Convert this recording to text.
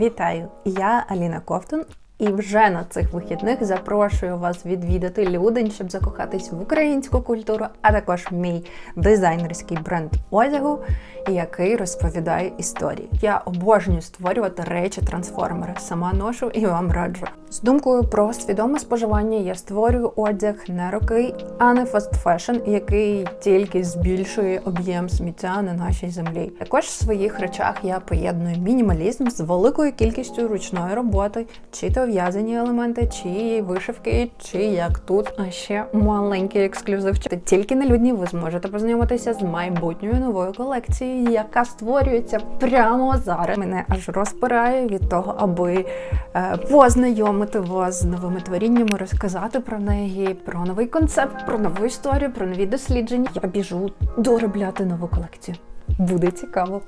Вітаю! Я Аліна Ковтун. І вже на цих вихідних запрошую вас відвідати Людень, щоб закохатись в українську культуру, а також мій дизайнерський бренд одягу, який розповідає історії. Я обожнюю створювати речі трансформери. Сама ношу і вам раджу. З думкою про свідоме споживання я створюю одяг на роки, а не фастфешн, який тільки збільшує об'єм сміття на нашій землі. Також в своїх речах я поєдную мінімалізм з великою кількістю ручної роботи, чи то в'язані елементи, чи вишивки, чи як тут. А ще маленький ексклюзивчик. Тільки на людні ви зможете познайомитися з майбутньою новою колекцією, яка створюється прямо зараз. Мене аж розпирає від того, аби е, познайомити вас з новими творіннями, розказати про неї, про новий концепт, про нову історію, про нові дослідження. Я біжу доробляти нову колекцію. Буде цікаво.